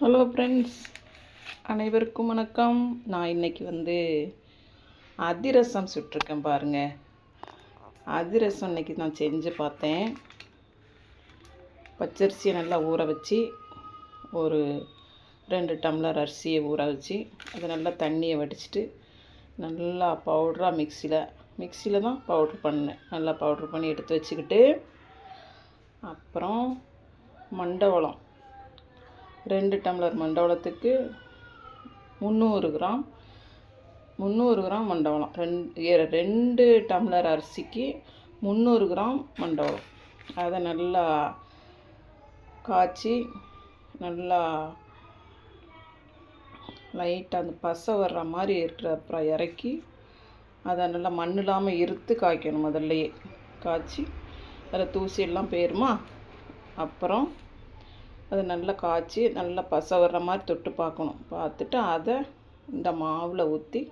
Hello friends அனைவருக்கும் வணக்கம். நான் இன்னைக்கு வந்து அதிரசம் சுட்டிருக்கேன் பாருங்கள் அதிரசம் இன்னைக்கு நான் செஞ்சு பார்த்தேன். பச்சரிசியை நல்லா ஊற வச்சு ஒரு ரெண்டு டம்ளர் அரிசியை ஊற வச்சு அதை நல்லா தண்ணியை வடிச்சிட்டு நல்லா பவுடராக மிக்சியில் மிக்சியில் தான் பவுட்ரு பண்ணேன். நல்லா பவுட்ரு பண்ணி எடுத்து வச்சுக்கிட்டு அப்புறம் மண்டவளம் ரெண்டு டம்ளர் மண்டவளத்துக்கு முந்நூறு கிராம் முந்நூறு கிராம் மண்டவளம். ரெண்டு ரெண்டு டம்ளர் அரிசிக்கு முந்நூறு கிராம் மண்டவளம். அதை நல்லா காய்ச்சி நல்லா லைட்டாக அந்த பசை வர்ற மாதிரி இருக்கிற அப்புறம் இறக்கி அதை நல்லா மண் இல்லாமல் இருத்து காய்க்கணும் முதல்லையே. காய்ச்சி அதில் தூசி எல்லாம் போயிருமா? அப்புறம் அதை நல்லா காய்ச்சி நல்லா பசை வர்ற மாதிரி தொட்டு பார்க்கணும். பார்த்துட்டு அதை இந்த மாவில் ஊற்றி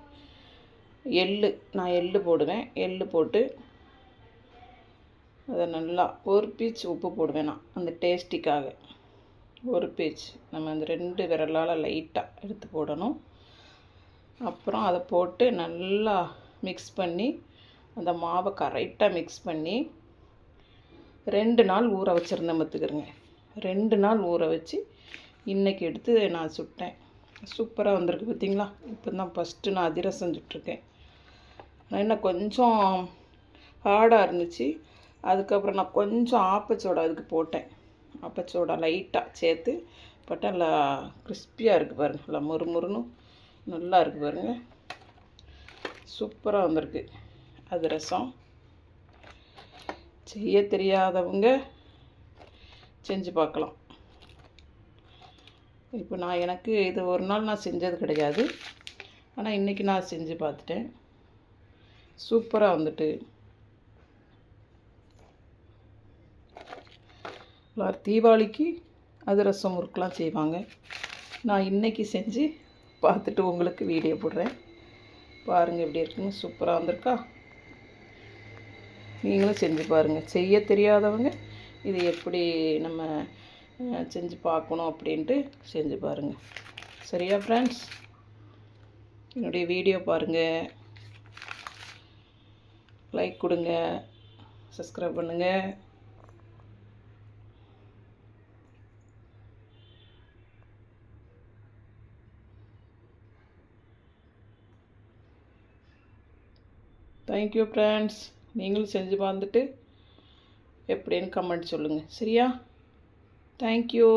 எள்ளு நான் எள்ளு போடுவேன். எள்ளு போட்டு அதை நல்லா ஒரு பீச் உப்பு போடுவேன் நான் அந்த டேஸ்டிக்காக. ஒரு பீச். நம்ம அந்த ரெண்டு விரலால் லைட்டாக எடுத்து போடணும். அப்புறம் அதை போட்டு நல்லா மிக்ஸ் பண்ணி அந்த மாவை கரெக்டாக மிக்ஸ் பண்ணி ரெண்டு நாள் ஊற வச்சுருந்தேன் பார்த்துக்கிறேங்க. ரெண்டு நாள் ஊற வச்சு இன்றைக்கி எடுத்து நான் சுட்டேன். சூப்பராக வந்திருக்கு பார்த்தீங்களா இப்போ தான் ஃபஸ்ட்டு நான் அதிரசம் சுட்டிருக்கேன். ஆனால் என்ன கொஞ்சம் ஹார்டாக இருந்துச்சு. அதுக்கப்புறம் நான் கொஞ்சம் ஆப்பச்சோடா அதுக்கு போட்டேன். ஆப்பச்சோடா லைட்டாக சேர்த்து போட்டால் நல்லா கிறிஸ்பியாக இருக்குது பாருங்கள் நல்லா முறுமுறுன்னு நல்லா இருக்குது பாருங்கள் சூப்பராக வந்திருக்கு. அதிரசம். செய்ய தெரியாதவங்க செஞ்சு பார்க்கலாம். இப்போ நான் எனக்கு இது ஒரு நாள் நான் செஞ்சது கிடையாது. ஆனால் இன்றைக்கி நான் செஞ்சு பார்த்துட்டேன். சூப்பராக வந்துட்டு. எல்லாரும் தீபாவளிக்கு அதிரசம் முறுக்கெலாம் செய்வாங்க. நான் இன்றைக்கி செஞ்சு பார்த்துட்டு உங்களுக்கு வீடியோ போடுறேன். பாருங்கள் எப்படி இருக்குன்னு. சூப்பராக வந்திருக்கா? நீங்களும் செஞ்சு பாருங்கள் செய்ய தெரியாதவங்க இது எப்படி நம்ம செஞ்சு பார்க்கணும் அப்படின்ட்டு செஞ்சு பாருங்கள் சரியா ஃப்ரெண்ட்ஸ் என்னுடைய வீடியோ பாருங்கள் லைக் கொடுங்க. சப்ஸ்கிரைப் பண்ணுங்கள் தேங்க்யூ ஃப்ரெண்ட்ஸ் நீங்களும் செஞ்சு பார்த்துட்டு எப்படின்னு கமெண்ட் சொல்லுங்கள் சரியா? தேங்க்யூ